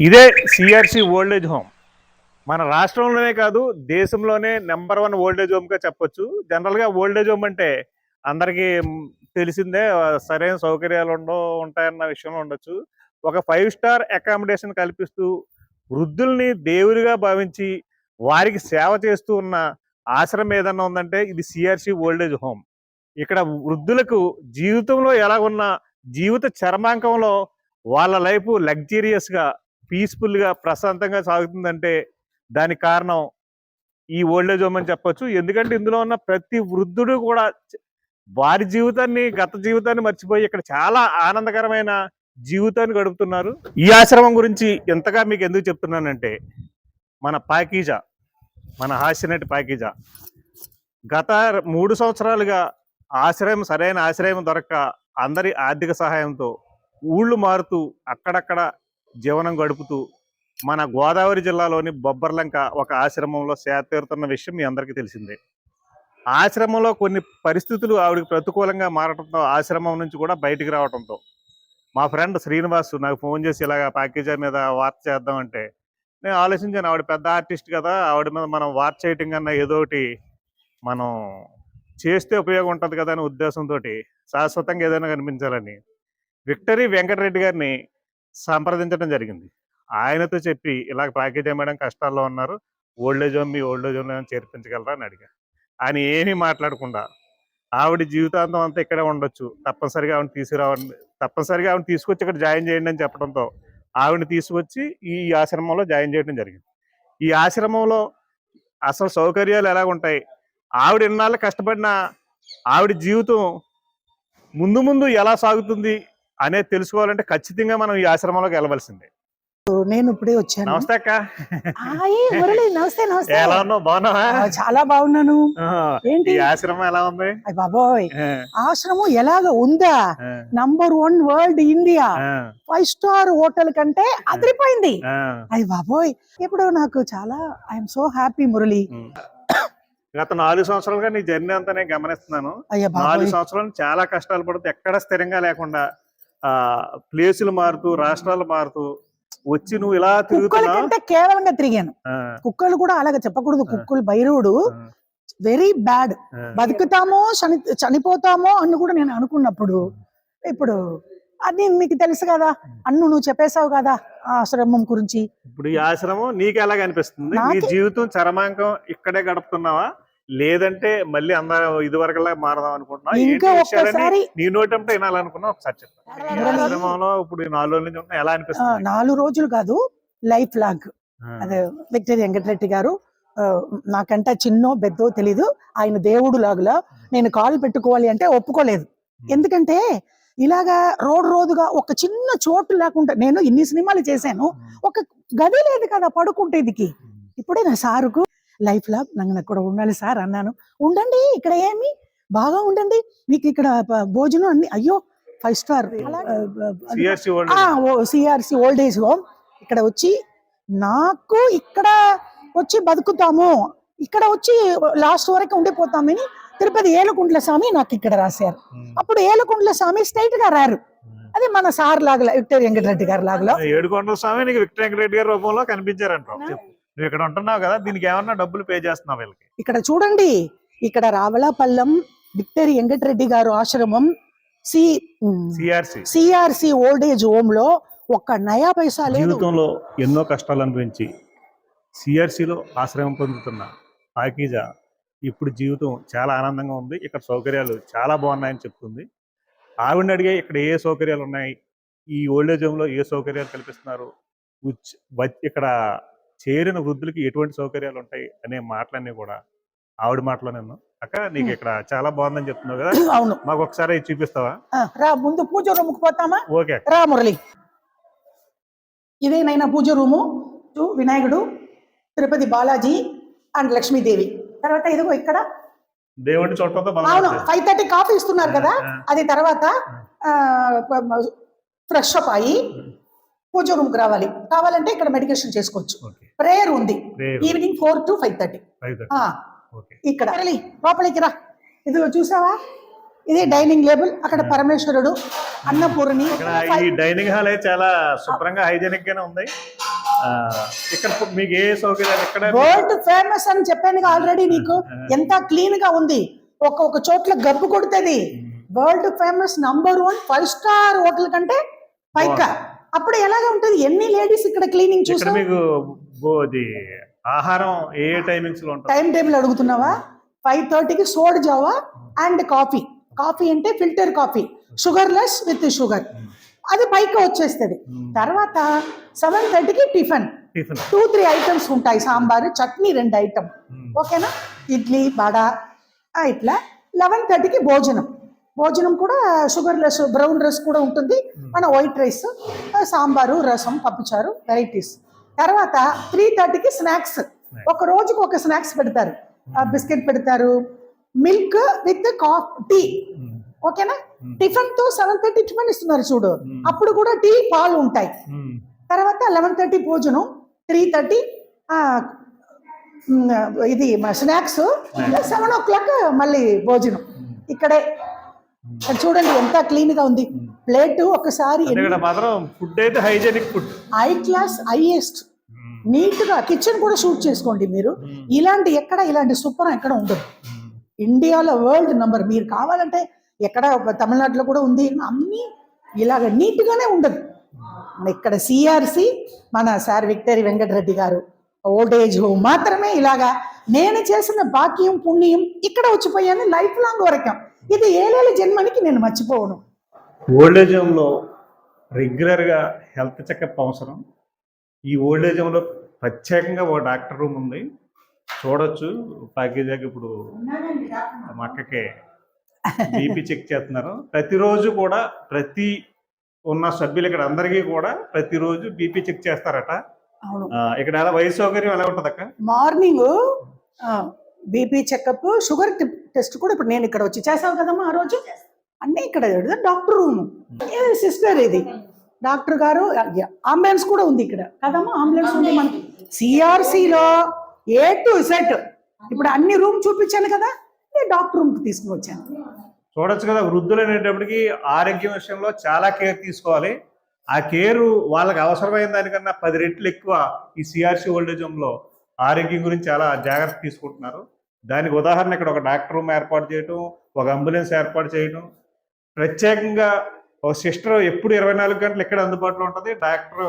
ఇదే CRC old age home. మన రాష్ట్రంలోనే కాదు దేశంలోనే నెంబర్ వన్ ఓల్డేజ్ హోమ్గా చెప్పొచ్చు. జనరల్గా ఓల్డేజ్ హోమ్ అంటే అందరికీ తెలిసిందే సరైన సౌకర్యాలు ఉండవు ఉంటాయన్న విషయంలో ఉండొచ్చు. ఒక ఫైవ్ స్టార్ అకామిడేషన్ కల్పిస్తూ వృద్ధుల్ని దేవుడిగా భావించి వారికి సేవ చేస్తూ ఉన్న ఆశ్రమం ఏదన్నా ఉందంటే ఇది సిఆర్సి ఓల్డేజ్ హోమ్. ఇక్కడ వృద్ధులకు జీవితంలో ఎలా ఉన్న జీవిత చర్మాంకంలో వాళ్ళ లైఫ్ లగ్జీరియస్గా పీస్ఫుల్గా ప్రశాంతంగా సాగుతుందంటే దానికి కారణం ఈ ఓల్డేజ్ హోమ్ అని చెప్పొచ్చు. ఎందుకంటే ఇందులో ఉన్న ప్రతి వృద్ధుడు కూడా వారి జీవితాన్ని గత జీవితాన్ని మర్చిపోయి ఇక్కడ చాలా ఆనందకరమైన జీవితాన్ని గడుపుతున్నారు. ఈ ఆశ్రమం గురించి ఎంతగా మీకు ఎందుకు చెప్తున్నానంటే మన పాకీజా మన హాస్యనటి పాకీజా గత మూడు సంవత్సరాలుగా ఆశ్రయం సరైన ఆశ్రయం దొరక్క అందరి ఆర్థిక సహాయంతో ఊళ్ళు మారుతూ అక్కడక్కడ జీవనం గడుపుతూ మన గోదావరి జిల్లాలోని బొబ్బర్లంక ఒక ఆశ్రమంలో సేతీరుతున్న విషయం మీ అందరికీ తెలిసిందే. ఆశ్రమంలో కొన్ని పరిస్థితులు ఆవిడకి ప్రతికూలంగా మారడంతో ఆశ్రమం నుంచి కూడా బయటికి రావడంతో మా ఫ్రెండ్ శ్రీనివాస్ నాకు ఫోన్ చేసి ఇలాగ ప్యాకేజీ మీద వార్త చేద్దామంటే నేను ఆలోచించాను. ఆవిడ పెద్ద ఆర్టిస్ట్ కదా ఆవిడ మీద మనం వార్త చేయటం కన్నా ఏదో ఒకటి మనం చేస్తే ఉపయోగం ఉంటుంది కదా అనే ఉద్దేశంతో శాశ్వతంగా ఏదైనా కనిపించాలని విక్టరీ వెంకటరెడ్డి గారిని సంప్రదించడం జరిగింది. ఆయనతో చెప్పి ఇలా ప్యాకేజ్ మేడం కష్టాల్లో ఉన్నారు. ఓల్డ్ హోమ్ మీ ఓల్డ్ ఏజ్ హోమ్ చేర్పించగలరా? అని అడిగా. ఆయన ఏమీ మాట్లాడకుండా ఆవిడ జీవితాంతం అంతా ఇక్కడే ఉండొచ్చు. తప్పనిసరిగా ఆవిడ తీసుకురావండి. తప్పనిసరిగా ఆవిడ తీసుకొచ్చి ఇక్కడ జాయిన్ చేయండి అని చెప్పడంతో ఆవిడని తీసుకొచ్చి ఈ ఆశ్రమంలో జాయిన్ చేయడం జరిగింది. ఈ ఆశ్రమంలో అసలు సౌకర్యాలు ఎలా ఉంటాయి? ఆవిడ ఇన్నాళ్ళు కష్టపడిన ఆవిడ జీవితం ముందు ముందు ఎలా సాగుతుంది? అనేది తెలుసుకోవాలంటే ఖచ్చితంగా మనం ఈ ఆశ్రమంలోకి వెళ్ళవలసిందే. నేను ఇప్పుడే వచ్చాను. నమస్తే అక్క. నమస్తే నమస్తే. ఎలా ఉన్నావు? బాగున్నావా? చాలా బాగున్నాను. ఏంటి? ఈ ఆశ్రమం ఎలా ఉంది? అయ్ బాబోయ్. ఆశ్రమం ఎలాగ ఉందా? Number one world India five star hotel కంటే అదిరిపోయింది. అయ్య బాబోయ్. ఇప్పుడు నాకు చాలా ఐఎమ్ సో హ్యాపీ మురళి. గత నాలుగు సంవత్సరాలుగా నీ జర్నీ అంతా నేను గమనిస్తున్నాను. నాలుగు సంవత్సరాలు చాలా కష్టాలు పడుతూ ఎక్కడ స్థిరంగా లేకుండా ప్లేసులు మారుతూ రాష్ట్రాలు మారుతూ వచ్చి నువ్వు ఇలా కంటే కేవలంగా తిరిగాను. ఆ, కుక్కలు కూడా అలాగే చెప్పకూడదు. కుక్కలు భైరవుడు ఆ, వెరీ బ్యాడ్. ఆ. బతుకుతామో చని చనిపోతామో అని కూడా నేను అనుకున్నప్పుడు ఇప్పుడు అది మీకు తెలుసు కదా. అన్ను నువ్వు చెప్పేశావు కదా ఆ ఆశ్రమం గురించి. ఇప్పుడు ఈ ఆశ్రమం నీకు ఎలా కనిపిస్తుంది నీ జీవితం చరమాంకం ఇక్కడే గడుపుతున్నావా? లేదంటే మళ్ళీ అందరూ ఇది వరకులా మారదాం అనుకుంటున్నావా ఇంకా ఒక్కసారి నీ నోటంటే వినాలనుకున్నా ఒకసారి ఆశ్రమంలో ఇప్పుడు నాలుగు రోజుల నుంచి ఎలా అనిపిస్తుంది? నాలుగు రోజులు కాదు లైఫ్ లాగ్. అదే విక్టరీ వెంకటరెడ్డి గారు నాకంటే చిన్నో పెద్దో తెలీదు ఆయన దేవుడు లాగులా నేను కాలు పెట్టుకోవాలి అంటే ఒప్పుకోలేదు. ఎందుకంటే ఇలాగా రోడ్ రోడ్డుగా ఒక చిన్న చోటు లేకుండా నేను ఇన్ని సినిమాలు చేశాను ఒక గది లేదు కదా పడుకుంటేదికి ఇప్పుడే నా సారుకు? Life long. నాకు అక్కడ ఉండాలి సార్ అన్నాను. ఉండండి ఇక్కడ ఏమి? బాగా ఉండండి. మీకు ఇక్కడ భోజనం అన్ని అయ్యో five star CRC old age home ఇక్కడ వచ్చి నాకు ఇక్కడ వచ్చి బతుకుతాము. ఇక్కడ వచ్చి లాస్ట్ వరకు ఉండిపోతామని తిరుపతి ఏలుకుంట్ల స్వామి నాకు ఇక్కడ రాశారు. అప్పుడు ఏలుకుంట్ల స్వామి స్ట్రైట్గా రారు. అది మన సార్ లాగా విక్టర్ వెంకటరెడ్డి గారి లాగా. ఏడుకొండల స్వామి విక్టర్ వెంకటరెడ్డి గారి రూపంలో కనిపించారంట. నువ్వు ఇక్కడ ఉంటున్నావు కదా దీనికి ఏమన్నా డబ్బులు పే చేస్తున్నావు వీళ్ళకి? ఇక్కడ చూడండి ఇక్కడ రావలాపల్లం విక్టర్ వెంకటరెడ్డి గారు ఆశ్రమం C CRC CRC old age హోమ్లో ఒక్క నయా పైసా లేదు. జీవితంలో ఎన్నో కష్టాలు అనుభవించి సిఆర్సిలో ఆశ్రయం పొందుతున్న పాకీజా ఇప్పుడు జీవితం చాలా ఆనందంగా ఉంది. ఇక్కడ సౌకర్యాలు చాలా బాగున్నాయని చెప్తుంది. ఆవిడని అడిగే ఇక్కడ ఏ సౌకర్యాలు ఉన్నాయి? ఈ ఓల్డేజ్ హోమ్లో ఏ సౌకర్యాలు కల్పిస్తున్నారు? ఇక్కడ చేరిన వృద్ధులకి ఎటువంటి సౌకర్యాలు ఉంటాయి అనే మాటలన్నీ కూడా ఆవిడ మాటలో నేను అక్క నీకు ఇక్కడ చాలా బాగుందని చెప్తున్నావు కదా అవును. మాకు ఒకసారి చూపిస్తావా? రా ముందు పూజ రూమ్కి పోతామా? ఓకే. రా మురళి. ఇదేనైనా పూజ రూము? వినాయకుడు తిరుపతి బాలాజీ అండ్ లక్ష్మీదేవి. తర్వాత ఇదిగో ఇక్కడ. చూడటంతో అవును ఫైవ్ థర్టీ కాఫీ ఇస్తున్నారు కదా అది తర్వాత ఫ్రెష్ అప్ అయ్యి పూజ రూమ్కి రావాలి. కావాలంటే ఇక్కడ మెడిటేషన్ చేసుకోవచ్చు. ఓకే. ప్రేయర్ ఉంది. Evening four to five thirty ఇక్కడ. లోపలికి రా. ఇదిగో చూసావా? ఇది డైనింగ్ లేబుల్. అక్కడ పరమేశ్వరుడు అన్నపూర్ణి ఇక్కడ ఈ డైనింగ్ హాల్ అయితే చాలా శుభ్రంగా హైజీనిక్ గానే ఉంది ఇక్కడ మీకు ఏ సౌకర్యాలు ఇక్కడ వరల్డ్ ఫేమస్ అని చెప్పాను ఆల్రెడీ నీకు. ఎంత క్లీన్గా ఉంది. ఒక ఒక చోట్ల గబ్బు కొడుతుంది. World famous number one five star hotel కంటే పైకా. అప్పుడు ఎలాగ ఉంటుంది? ఎన్ని లేడీస్ ఇక్కడ క్లీనింగ్ చూసావు? మీకు ఇది ఆహారం ఏ టైమింగ్స్లో ఉంటుంది? టైం టేబుల్ అడుగుతున్నావా? ఫైవ్ థర్టీకి సోడ్ జావా అండ్ కాఫీ. కాఫీ అంటే filter coffee. Sugar less with sugar. అది పైకి వచ్చేస్తుంది. తర్వాత సెవెన్ థర్టీకి టిఫిన్. టూ త్రీ ఐటమ్స్ ఉంటాయి. సాంబారు చట్నీ రెండు ఐటమ్. ఓకేనా? ఇడ్లీ వడ ఇట్లా. లెవెన్ థర్టీకి భోజనం. భోజనం కూడా షుగర్ లెస్ బ్రౌన్ రైస్ కూడా ఉంటుంది. మన వైట్ రైస్ సాంబారు రసం పప్పుచారు వెరైటీస్. తర్వాత త్రీ థర్టీకి స్నాక్స్ ఒక రోజుకు ఒక స్నాక్స్ పెడతారు. బిస్కెట్ పెడతారు. Milk with cough tea. ఓకేనా? టిఫిన్తో సెవెన్ థర్టీ టిఫిన్ ఇస్తున్నారు చూడు. అప్పుడు కూడా టీ పాలు ఉంటాయి. తర్వాత లెవెన్ థర్టీ భోజనం త్రీ థర్టీ ఇది స్నాక్స్ సెవెన్ ఓ క్లాక్ మళ్ళీ భోజనం. ఇక్కడే ఇక్కడ. చూడండి ఎంత క్లీన్గా ఉంది ప్లేట్ ఒకసారి మాత్రం ఫుడ్ అయితే hygienic food. High class highest. నీట్గా కిచెన్ కూడా షూట్ చేసుకోండి మీరు. ఇలాంటి ఎక్కడ ఇలాంటి సూపర్ ఎక్కడ ఉండదు. ఇండియాలో వరల్డ్ నంబర్. మీరు కావాలంటే ఎక్కడ తమిళనాడులో కూడా ఉంది. అన్నీ ఇలాగ నీట్ గానే ఉండదు ఇక్కడ సిఆర్సి మన సార్ విక్టరీ వెంకటరెడ్డి గారు ఓల్డ్ ఏజ్ హోమ్ మాత్రమే ఇలాగా. నేను చేసిన భాగ్యం పుణ్యం ఇక్కడ వచ్చిపోయాను లైఫ్ లాంగ్ వరకు. ఇది ఏలేళ్ళ జన్మనికి నేను మర్చిపోవను. ఓల్డేజ్ హోమ్లో రెగ్యులర్గా హెల్త్ చెకప్ అవసరం. ఈ ఓల్డేజ్ హోమ్లో ప్రత్యేకంగా ఓ డాక్టర్ రూమ్ ఉంది. చూడొచ్చు ప్యాకేజీకి ఇప్పుడు మా అక్కకి బీపీ చెక్ చేస్తున్నారు. ప్రతిరోజు కూడా ప్రతి ఉన్న సభ్యులు ఇక్కడ అందరికీ కూడా ప్రతిరోజు బీపీ చెక్ చేస్తారట. ఇక్కడ ఎలా వయసు సౌకర్యం ఎలా ఉంటుంది అక్క morning BP checkup sugar test కూడా ఇప్పుడు నేను ఇక్కడ వచ్చి చేసావు కదమ్మా ఆ రోజు? అన్నీ ఇక్కడ డాక్టర్ రూమ్. సిస్టర్ ఇది? డాక్టర్ గారు అంబులెన్స్ కూడా ఉంది ఇక్కడ. కదమ్మా అంబులెన్స్ ఉంది మనకి. సిఆర్సిలో ఏ టు సెట్ ఇప్పుడు అన్ని రూమ్ చూపించాను కదా నేను డాక్టర్ రూమ్కి తీసుకుని వచ్చాను చూడొచ్చు కదా వృద్ధులు అనేటప్పటికి ఆరోగ్యం విషయంలో చాలా కేర్ తీసుకోవాలి. ఆ కేర్ వాళ్ళకి అవసరమైన దానికన్నా పది రెట్లు ఎక్కువ ఈ సిఆర్సి ఓల్డేజ్ హోమ్లో ఆరోగ్యం గురించి చాలా జాగ్రత్త తీసుకుంటున్నారు. దానికి ఉదాహరణ ఇక్కడ ఒక డాక్టర్ రూమ్ ఏర్పాటు చేయటం ఒక అంబులెన్స్ ఏర్పాటు చేయడం ప్రత్యేకంగా ఒక సిస్టర్ ఎప్పుడు ఇరవై నాలుగు గంటలు ఇక్కడ అందుబాటులో ఉంటుంది. డాక్టర్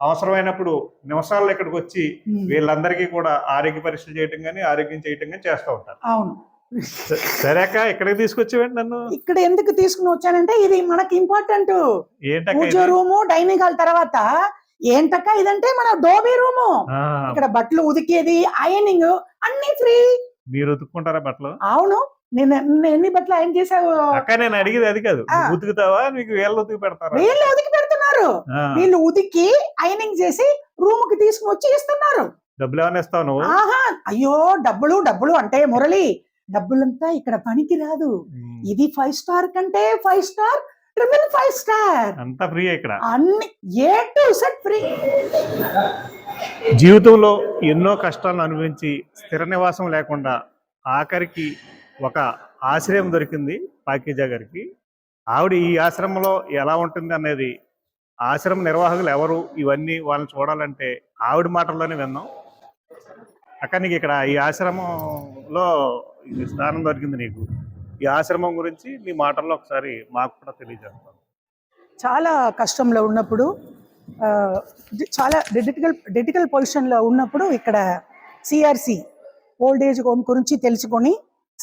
అవసరమైనప్పుడు నిమిషాల్లో ఇక్కడికి వచ్చి వీళ్ళందరికీ కూడా ఆరోగ్య పరీక్షలు చేయటం కానీ ఆరోగ్యం చేయటం కానీ చేస్తూ ఉంటారు. అవును. స- సరే అక్క ఇక్కడికి తీసుకొచ్చేవండి నన్ను. ఇక్కడ ఎందుకు తీసుకుని వచ్చానంటే ఇది మనకి important puja? Room dining hall తర్వాత ఏంటక్క ఇదంటే మన డోబీ రూము. ఇక్కడ బట్టలు ఉతికేది అయనింగ్ అన్ని ఫ్రీ. మీరు ఉతుక్కుంటారా బట్టలు? అవును. నేను నేను ఎన్ని బట్టలు ఆయన చేసావు అక్క నేను అడిగేది అది కాదు. ఉతుకుతావా? నీకు వేళ్ళు ఉతికి పెడతారా? వీళ్ళు ఉతికి పెడుతున్నారు. వీళ్ళు ఉతికి అయనింగ్ చేసి రూమ్కి తీసుకువచ్చి ఇస్తున్నారు. డబ్బులు ఏమైనా ఇస్తావు నువ్వు? ఆహా! అయ్యో! డబ్బులు డబ్బులు అంటే మురళి డబ్బులంతా ఇక్కడ పనికి రాదు. ఇది ఫైవ్ స్టార్ కంటే five star triple five star అంతా ఫ్రీ ఇక్కడ. అన్ని ఏ టు సెట్ ఫ్రీ జీవితంలో ఎన్నో కష్టాలను అనుభవించి స్థిర నివాసం లేకుండా ఆఖరికి ఒక ఆశ్రయం దొరికింది పాకీజా గారికి. ఆవిడ ఈ ఆశ్రమంలో ఎలా ఉంటుంది అనేది ఆశ్రమ నిర్వాహకులు ఎవరు ఇవన్నీ వాళ్ళని చూడాలంటే ఆవిడ మాటల్లోనే విన్నాం. అక్క నీకు ఇక్కడ ఈ ఆశ్రమంలో స్థానం దొరికింది నీకు. ఈ ఆశ్రమం గురించి మీ మాటల్లో ఒకసారి మాకు కూడా తెలియజేస్తాను. చాలా కష్టంలో ఉన్నప్పుడు చాలా డిటికల్ డిటికల్ పొజిషన్లో ఉన్నప్పుడు ఇక్కడ సిఆర్సి ఓల్డ్ ఏజ్ హోమ్ గురించి తెలుసుకొని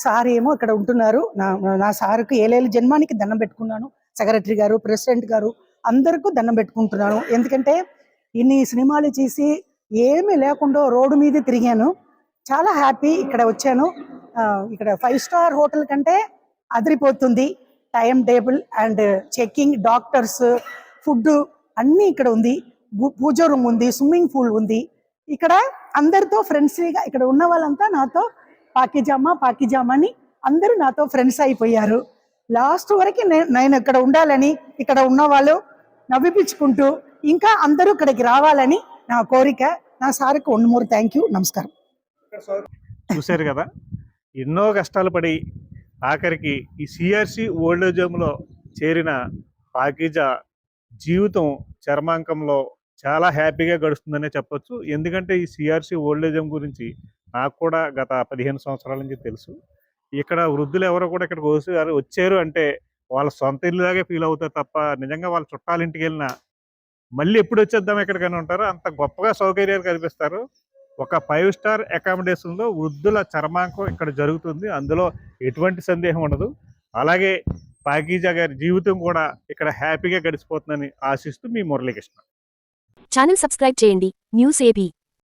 సార్ ఏమో ఇక్కడ ఉంటున్నారు. నా నా సార్కు ఏలేళ్ళ జన్మానికి దండం పెట్టుకున్నాను. సెక్రటరీ గారు ప్రెసిడెంట్ గారు అందరికీ దండం పెట్టుకుంటున్నాను. ఎందుకంటే ఇన్ని సినిమాలు చేసి ఏమీ లేకుండా రోడ్డు మీద తిరిగాను. చాలా హ్యాపీ ఇక్కడ వచ్చాను. ఇక్కడ ఫైవ్ స్టార్ హోటల్ కంటే అదిరిపోతుంది. Time table and checking doctors food అన్నీ ఇక్కడ ఉంది. పూజ రూమ్ ఉంది స్విమ్మింగ్ పూల్ ఉంది. ఇక్కడ అందరితో ఫ్రెండ్స్గా ఇక్కడ ఉన్న వాళ్ళంతా నాతో పాకిజామా పాకిజామా అని అందరూ నాతో ఫ్రెండ్స్ అయిపోయారు. లాస్ట్ వరకు నేను ఇక్కడ ఉండాలని ఇక్కడ ఉన్న వాళ్ళు నవ్విపించుకుంటూ ఇంకా అందరూ ఇక్కడికి రావాలని నా కోరిక. నా సార్కి వన్ మోర్ థ్యాంక్ యూ నమస్కారం. చూశారు కదా? ఎన్నో కష్టాలు పడి ఆఖరికి ఈ సిఆర్సి ఓల్డేజ్ హోమ్లో చేరిన పాకిజా జీవితం చర్మాంకంలో చాలా హ్యాపీగా గడుస్తుందనే చెప్పొచ్చు. ఎందుకంటే ఈ సిఆర్సి ఓల్డేజ్ హోమ్ గురించి నాకు కూడా గత పదిహేను సంవత్సరాల నుంచి తెలుసు. ఇక్కడ వృద్ధులు ఎవరో కూడా ఇక్కడికి వచ్చి వచ్చారు అంటే వాళ్ళ సొంత ఇల్లులాగే ఫీల్ అవుతారు తప్ప నిజంగా వాళ్ళ చుట్టాలింటికి వెళ్ళిన వెళ్ళినా మళ్ళీ ఎప్పుడు వచ్చేద్దాం ఎక్కడికైనా ఉంటారు. అంత గొప్పగా సౌకర్యాలు కల్పిస్తారు. ఒక ఫైవ్ స్టార్ అకామిడేషన్లో వృద్ధుల చర్మాంకం ఇక్కడ జరుగుతుంది. అందులో ఎటువంటి సందేహం ఉండదు. అలాగే పాకీజా గారి జీవితం కూడా ఇక్కడ హ్యాపీగా గడిచిపోతుందని ఆశిస్తూ మీ మురళీకృష్ణ. ఛానల్ సబ్స్క్రైబ్ చేయండి. News AP.